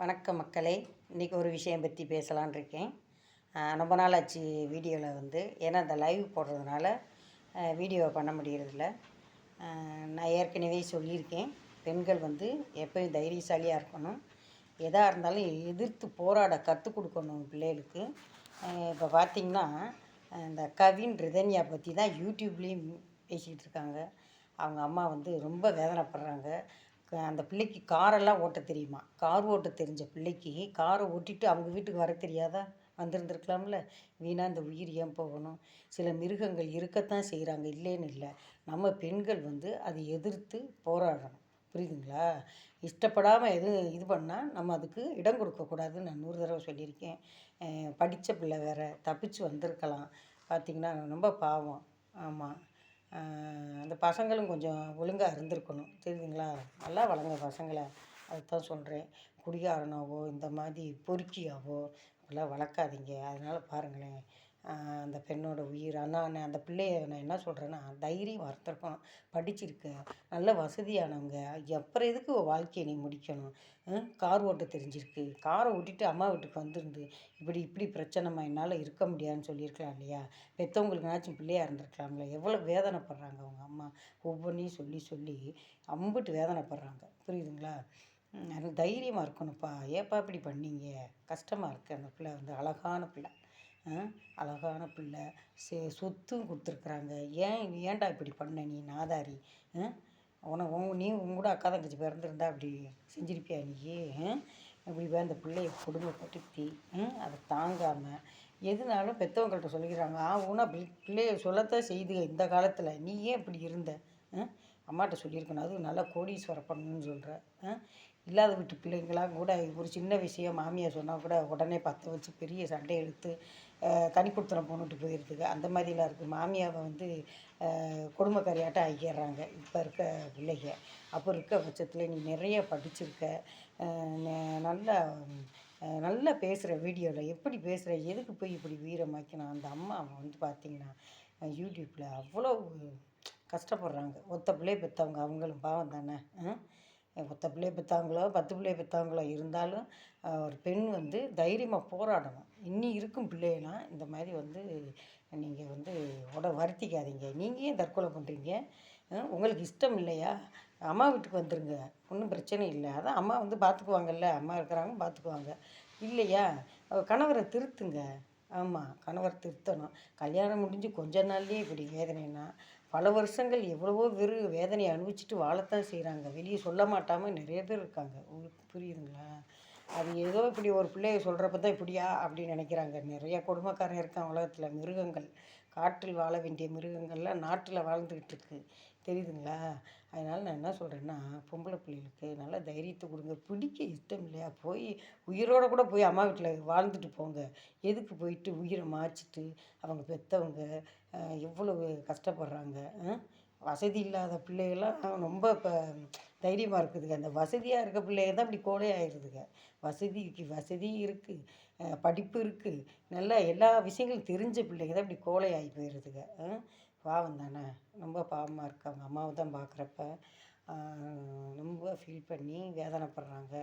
வணக்கம் மக்களே. இன்றைக்கி ஒரு விஷயம் பற்றி பேசலான் இருக்கேன். ரொம்ப நாள் ஆச்சு வீடியோவில் வந்து. ஏன்னா இந்த லைவ் போடுறதுனால வீடியோ பண்ண முடியறதில்ல. நான் ஏற்கனவே சொல்லியிருக்கேன். பெண்கள் வந்து எப்பயும் தைரியசாலியாக இருக்கணும். எதாக இருந்தாலும் எதிர்த்து போராட கற்றுக் கொடுக்கணும் பிள்ளைகளுக்கு. இப்போ பார்த்திங்கன்னா இந்த கவின் ரிதன்யா பற்றி தான் யூடியூப்லேயும் பேசிக்கிட்டு இருக்காங்க. அவங்க அம்மா வந்து ரொம்ப வேதனைப்படுறாங்க. அந்த பிள்ளைக்கு காரெல்லாம் ஓட்ட தெரியுமா? கார் ஓட்ட தெரிஞ்ச பிள்ளைக்கு காரை ஓட்டிட்டு அவங்க வீட்டுக்கு வர தெரியாதா? வந்திருந்துருக்கலாம்ல. வீணாக இந்த உயிர் ஏன் போகணும்? சில மிருகங்கள் இருக்கத்தான் செய்கிறாங்க இல்லைன்னு இல்லை. நம்ம பெண்கள் வந்து அதை எதிர்த்து போராடணும். புரியுதுங்களா? இஷ்டப்படாமல் எது இது பண்ணால் நம்ம அதுக்கு இடம் கொடுக்கக்கூடாதுன்னு நான் நூறு தடவை சொல்லியிருக்கேன். படித்த பிள்ளை வேற தப்பிச்சு வந்திருக்கலாம். பார்த்திங்கன்னா ரொம்ப பாவம். ஆமாம் அந்த பசங்களும் கொஞ்சம் ஒழுங்காக இருந்திருக்கணும். தெரியுதுங்களா? நல்லா வளங்க பசங்களை அதுதான் சொல்கிறேன் குடிகாரனாவோ இந்த மாதிரி பொறுக்கியாவோ அப்படிலாம் வளர்க்காதீங்க. அதனால் பாருங்களேன். அந்த பெண்ணோட உயிர் ஆனால் நான் அந்த பிள்ளைய நான் என்ன சொல்கிறேன்னா தைரியம் வளர்த்துருக்கணும் படிச்சிருக்கு. நல்ல வசதியானவங்க. அப்புறம் எதுக்கு உன் வாழ்க்கையை நீ முடிக்கணும்? கார் ஓட்ட தெரிஞ்சிருக்கு. காரை ஓட்டிட்டு அம்மா வீட்டுக்கு வந்துருந்து இப்படி இப்படி பிரச்சனைமா என்னால் இருக்க முடியாதுன்னு சொல்லியிருக்கலாம் இல்லையா? பெற்றவங்களுக்குனாச்சும் பிள்ளையாக இருந்திருக்கலாம்ல. எவ்வளோ வேதனைப்படுறாங்க அவங்க அம்மா. ஒவ்வொன்றையும் சொல்லி சொல்லி அம்பிட்டு வேதனைப்படுறாங்க. புரியுதுங்களா? தைரியமாக இருக்கணும்ப்பா. ஏப்பா இப்படி பண்ணீங்க? கஷ்டமாக இருக்குது அந்த பிள்ளை வந்து அழகான பிள்ளை. அழகான பிள்ளை. சே சொத்தும் கொடுத்துருக்குறாங்க. ஏன் ஏன்டா இப்படி பண்ண நீ நாதாரி? உனக்கு உன உன் நீ உன் கூட அக்கா தங்கச்சி பிறந்திருந்தா அப்படி செஞ்சிருப்பியா நீ? இப்படி போய் அந்த பிள்ளைய கொடுமைப்படுத்தி ம், அதை தாங்காமல் எதுனாலும் பெற்றவங்கள்ட்ட சொல்லிக்கிறாங்க. ஆ ஊனா பிள்ளைய சொல்லத்தான் செய்துக இந்த காலத்தில். நீ ஏன் இப்படி இருந்த? அம்மாட்ட சொல்லியிருக்கணும். அதுவும் நல்லா கோடீஸ்வர பண்ணணும்னு சொல்கிற இல்லாத வீட்டு பிள்ளைங்களாம் கூட ஒரு சின்ன விஷயம் மாமியார் சொன்னால் கூட உடனே பற்ற வச்சு பெரிய சண்டை எடுத்து அஹ், தனி கொடுத்துன அந்த மாதிரிலாம் இருக்குது மாமியாவை வந்து அஹ், குடும்பக்காரியாட்டம் ஆக்கிடுறாங்க இப்போ இருக்க பிள்ளைங்க. அப்போ இருக்க பட்சத்தில் நீ நிறைய படிச்சிருக்க. நல்லா நல்லா பேசுகிற வீடியோவில் எப்படி பேசுகிற எதுக்கு போய் இப்படி வீரமாக்கணும் அந்த அம்மா வந்து பார்த்தீங்கன்னா யூடியூப்பில் அவ்வளோ கஷ்டப்படுறாங்க. ஒத்த பிள்ளைய பெற்றவங்க அவங்களும் பாவம் தானே? ஆ? ஒத்த பிள்ளைய பெற்றாங்களோ பத்து பிள்ளைய பெற்றாங்களோ இருந்தாலும் ஒரு பெண் வந்து தைரியமாக போராடணும். இன்னி இருக்கும் பிள்ளையெல்லாம் இந்த மாதிரி வந்து நீங்கள் வந்து உட வருத்திக்காதீங்க. நீங்கள் ஏன் தற்கொலை பண்ணுறீங்க உங்களுக்கு இஷ்டம் இல்லையா? அம்மா வீட்டுக்கு வந்துருங்க. ஒன்றும் பிரச்சனை இல்லை. அதான் அம்மா வந்து பார்த்துக்குவாங்கல்ல அம்மா இருக்கிறாங்க பார்த்துக்குவாங்க இல்லையா? கணவரை திருத்துங்க. ஆமாம் கணவர் திருத்தணும். கல்யாணம் முடிஞ்சு கொஞ்ச நாள்லேயே இப்படி வேதனைன்னா பல வருஷங்கள் எவ்வளவோ வெறு வேதனையை அனுபவிச்சுட்டு வாழத்தான் செய்கிறாங்க வெளியே சொல்ல மாட்டாமல் நிறைய பேர் இருக்காங்க. உங்களுக்கு புரியுதுங்களா? அது ஏதோ இப்படி ஒரு பிள்ளைய சொல்கிறப்ப தான் இப்படியா அப்படின்னு நினைக்கிறாங்க. நிறைய குடும்பக்காரன் இருக்கான் உலகத்தில். மிருகங்கள் காற்றில் வாழ வேண்டிய மிருகங்கள்லாம் நாட்டில் வாழ்ந்துக்கிட்டு இருக்கு. தெரியுதுங்களா? அதனால் நான் என்ன சொல்கிறேன்னா பொம்பளை பிள்ளைகளுக்கு நல்ல தைரியத்தை கொடுங்க. பிடிக்க இஷ்டம் இல்லையா? போய் உயிரோடு கூட போய் அம்மா வீட்டில் வாழ்ந்துட்டு போங்க. எதுக்கு போயிட்டு உயிரை மாய்ச்சிட்டு அவங்க பெற்றவங்க எவ்வளவு கஷ்டப்படுறாங்க வசதி இல்லாத பிள்ளைகள்லாம் ரொம்ப இப்போ தைரியமாக இருக்குதுங்க. அந்த வசதியாக இருக்க பிள்ளைங்க தான் இப்படி கோழை ஆயிடுதுங்க. வசதிக்கு வசதி இருக்குது படிப்பு இருக்குது நல்லா எல்லா விஷயங்களும் தெரிஞ்ச பிள்ளைங்க தான் இப்படி கோழை ஆகி போயிடுதுங்க பாவம் தானே. ரொம்ப பாவமாக இருக்கு அவங்க அம்மாவை தான் பார்க்குறப்ப ரொம்ப ஃபீல் பண்ணி வேதனைப்படுறாங்க.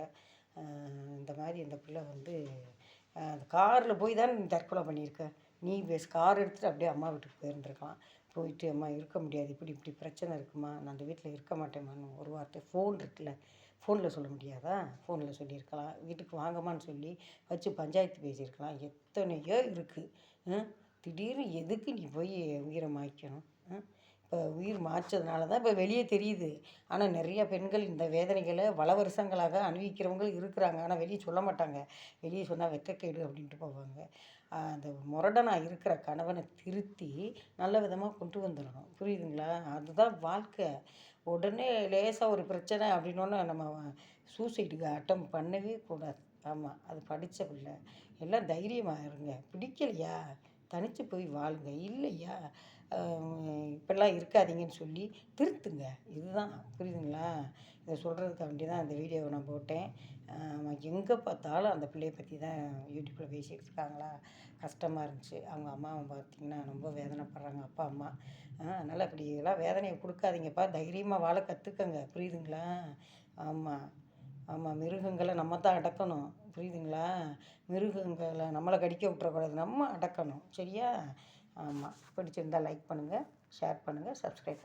இந்த மாதிரி இந்த பிள்ளை வந்து அந்த காரில் போய் தான் தற்கொலை பண்ணியிருக்கேன் நீ பேஸ் கார் எடுத்துகிட்டு அப்படியே அம்மா வீட்டுக்கு போயிருந்துருக்கலாம். போயிட்டு அம்மா இருக்க முடியாது. இப்படி இப்படி பிரச்சனை இருக்குமா? நான் அந்த வீட்டில் இருக்க மாட்டேம்மான்னு ஒரு வார்த்தை ஃபோன் இருக்குல்ல. ஃபோனில் சொல்ல முடியாதா? ஃபோனில் சொல்லியிருக்கலாம். வீட்டுக்கு வாங்கம்மான்னு சொல்லி வச்சு பஞ்சாயத்து பேசியிருக்கலாம் எத்தனையோ இருக்குது திடீர்னு எதுக்கு நீ போய் உயிரை மாய்க்கணும்? இப்போ உயிர் மாற்றதுனால தான் இப்போ வெளியே தெரியுது. ஆனால் நிறைய பெண்கள் இந்த வேதனைகளை பல வருஷங்களாக அனுபவிக்கிறவங்க இருக்கிறாங்க. ஆனால் வெளியே சொல்ல மாட்டாங்க. வெளியே சொன்னால் வெக்கக்கேடு அப்படின்ட்டு போவாங்க. அந்த முரடனாக இருக்கிற கணவனை திருத்தி நல்ல விதமாக கொண்டு வந்துடணும். புரியுதுங்களா? அதுதான் வாழ்க்கை. உடனே லேசாக ஒரு பிரச்சனை அப்படின்னோன்னா நம்ம சூசைடுக்கு அட்டம் பண்ணவே கூடாது. ஆமாம் அது படித்த பிள்ளை. எல்லாம் தைரியமாக இருங்க. பிடிக்கலையா? தனித்து போய் வாழுங்க இல்லையா? இப்படிலாம் இருக்காதீங்கன்னு சொல்லி திருத்துங்க. இதுதான். புரியுதுங்களா? இதை சொல்கிறதுக்காண்டி தான் அந்த வீடியோவை நான் போட்டேன். எங்கே பார்த்தாலும் அந்த பிள்ளைய பற்றி தான் யூடியூப்பில் பேசிகிட்டு இருக்காங்களா கஷ்டமாக இருந்துச்சு. அவங்க அம்மாவை பார்த்திங்கன்னா ரொம்ப வேதனைப்படுறாங்க. அப்பா அம்மா. அதனால் அப்படி இதெல்லாம் வேதனையை கொடுக்காதீங்கப்பா. தைரியமாக வாழ கற்றுக்கங்க புரியுதுங்களா? ஆமாம் ஆமாம் மிருகங்களை நம்ம தான் அடக்கணும். புரியுதுங்களா? மிருகங்களை நம்மளை கடிக்க விட்றக்கூடாது நம்ம அடக்கணும். சரியா? ஆமாம் பிடிச்சிருந்தா லைக் பண்ணுங்கள் ஷேர் பண்ணுங்கள் சப்ஸ்கிரைப்